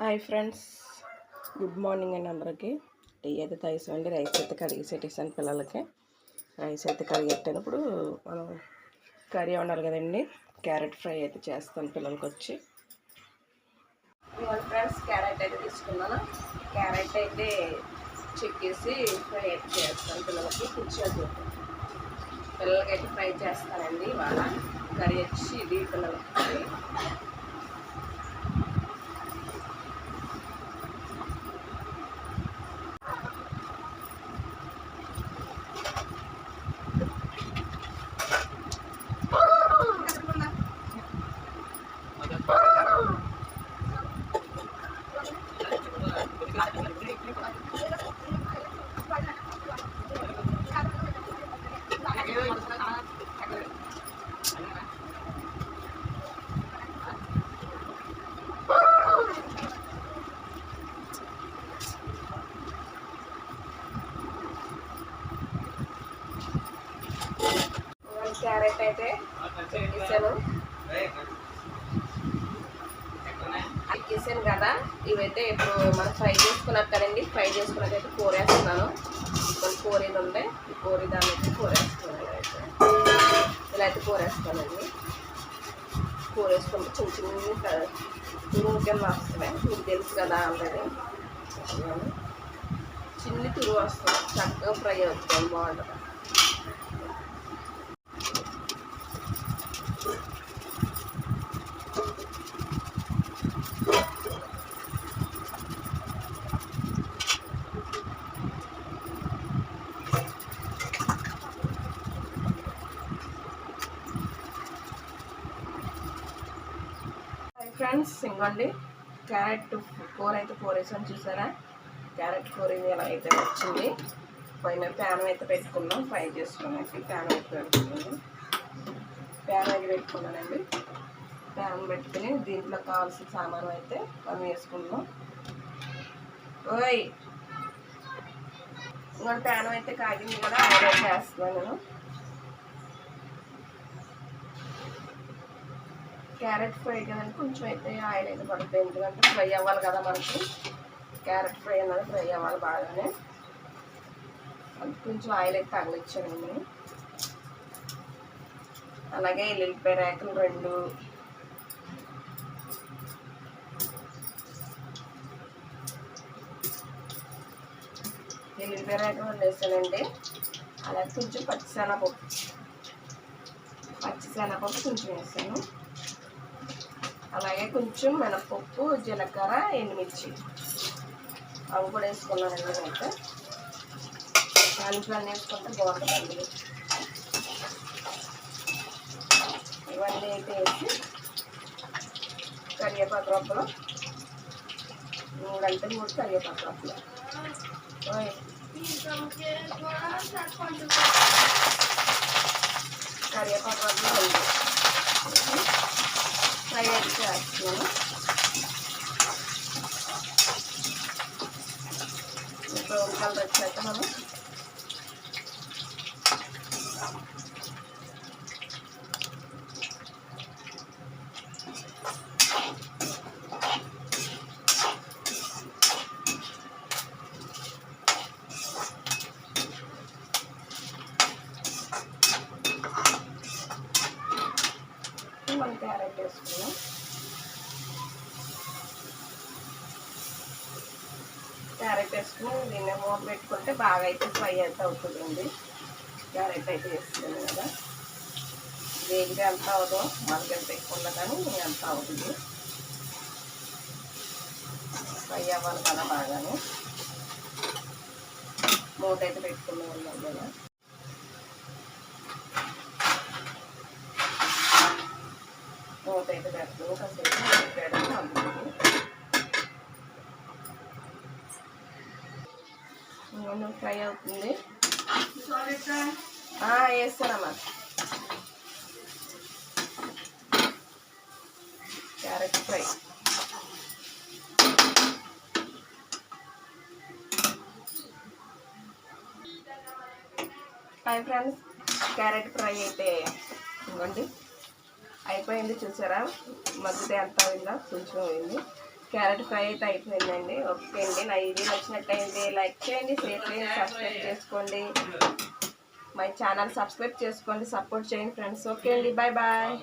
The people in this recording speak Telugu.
Hi friends. గుడ్ మార్నింగ్ అండి అందరికీ. టీ అయితే తాగేసామండి. రైస్ అయితే కడిగేసేటేసాను పిల్లలకి. రైస్ అయితే కడిగెట్టినప్పుడు మనం కర్రీ ఉండాలి కదండి. క్యారెట్ ఫ్రై అయితే చేస్తాను పిల్లలకి వచ్చి ఫ్రెండ్స్ క్యారెట్ అయితే తీసుకున్నాను. క్యారెట్ అయితే చెక్కేసి ఫ్రై అయితే చేస్తాను పిల్లలకి. కూర్చోదు పిల్లలకి అయితే ఫ్రై చేస్తానండి ఇవాళ. కర్రీ వచ్చి ఇది పిల్లలకి. క్యారెట్ అయితే ఇచ్చాను ఎక్కేసాను కదా ఇవైతే ఇప్పుడు మనం ఫ్రై చేసుకున్నాక కదండి ఫ్రై చేసుకున్నాకైతే కూర వేస్తున్నాను. కొన్ని కూరలు ఉంటాయి ఈ కూర దాన్ని అయితే కూర వేస్తున్నాను అయితే ఇలా అయితే కూర వేస్తానండి కూర వేసుకుంటే చిన్న చిన్న తురుగుకెళ్ళి కింద వస్తున్నాయి మీకు తెలుసు కదా ఆల్రెడీ. చిన్ని తురుగు వస్తుంది చక్కగా ఫ్రై అవుతుంది బాగుంటుంది ఫ్రెండ్స్ ఇంకోండి క్యారెట్ కూర అయితే కూర వేసాను చూసారా? క్యారెట్ కూర ఇది ఎలా అయితే వచ్చింది. పైన ప్యాన్ అయితే పెట్టుకున్నాం ఫ్రై చేసుకోవడానికి ప్యాన్ అయితే పెట్టుకున్నాను. ప్యాన్ అయితే పెట్టుకున్నానండి. ప్యాన్ పెట్టుకుని దీంట్లో కావాల్సిన సామాను అయితే మనం వేసుకున్నాం ఓయ్! ఇంకా ప్యాన్ అయితే కాగింది కదా ఆయిల్ చేస్తున్నాను వేస్తున్నాను నేను. క్యారెట్ ఫ్రై కదండి కొంచెం అయితే ఆయిల్ అయితే పడుతుంది. ఎందుకంటే ఫ్రై అవ్వాలి కదా మనకి. క్యారెట్ ఫ్రై అన్నది ఫ్రై అవ్వాలి బాగానే. అది కొంచెం ఆయిల్ అయితే తగిలిచ్చానండి అలాగే ఎల్లిపాయ రేకలు రెండు. ఎల్లిపాయ రేకలు రెండు వేసానండి అలాగే కొంచెం పచ్చిశనగపప్పు. పచ్చిశనగపప్పు కొంచెం వేసాను అలాగే కొంచెం మినపప్పు జీలకర్ర ఎండుమిర్చి. అవి కూడా వేసుకున్నానండి నేనైతే. దాంట్లో అన్నీ వేసుకుంటే బాగుంటుందండి ఇవన్నీ అయితే వేసి కరివేపాకు రొప్పలు మూడంటే మూడు కరివేపాకు రొప్పలు కరివేపాకు రొప్పలు రెండు ఫ్రై అయితే చేస్తున్నాను బ్రౌన్ కలర్ వచ్చాక మనం మనం క్యారెట్ వేసుకున్నాం క్యారెట్ వేసుకుని దీన్ని మూత పెట్టుకుంటే బాగా అయితే ఫ్రై అయితే అవుతుందండి. క్యారెట్ అయితే వేసుకున్నాను కదా. వేడిగా ఎంత అవదో మనకెంత ఎక్కువ ఉన్నా కానీ ఎంత అవుతుంది. ఫ్రై అవ్వాలి కదా బాగానే. మూత అయితే పెట్టుకున్నాం కదా పెడతాం అందుతుంది నూనె ఫ్రై అవుతుంది వేస్తానమ్మా. Carrot fry. Hi friends carrot fry అయితే ఇవ్వండి. అయిపోయింది చూసారా? మగ్గితే ఎంత అయిందా కొంచెం అయింది. క్యారెట్ ఫ్రై అయితే అయిపోయిందండి. ఓకే అండి నా వీడియో నచ్చినట్టయింది లైక్ చేయండి షేర్ చేయండి సబ్స్క్రైబ్ చేసుకోండి. మై ఛానల్ సబ్స్క్రైబ్ చేసుకోండి సపోర్ట్ చేయండి ఫ్రెండ్స్. ఓకే అండి బాయ్ బాయ్.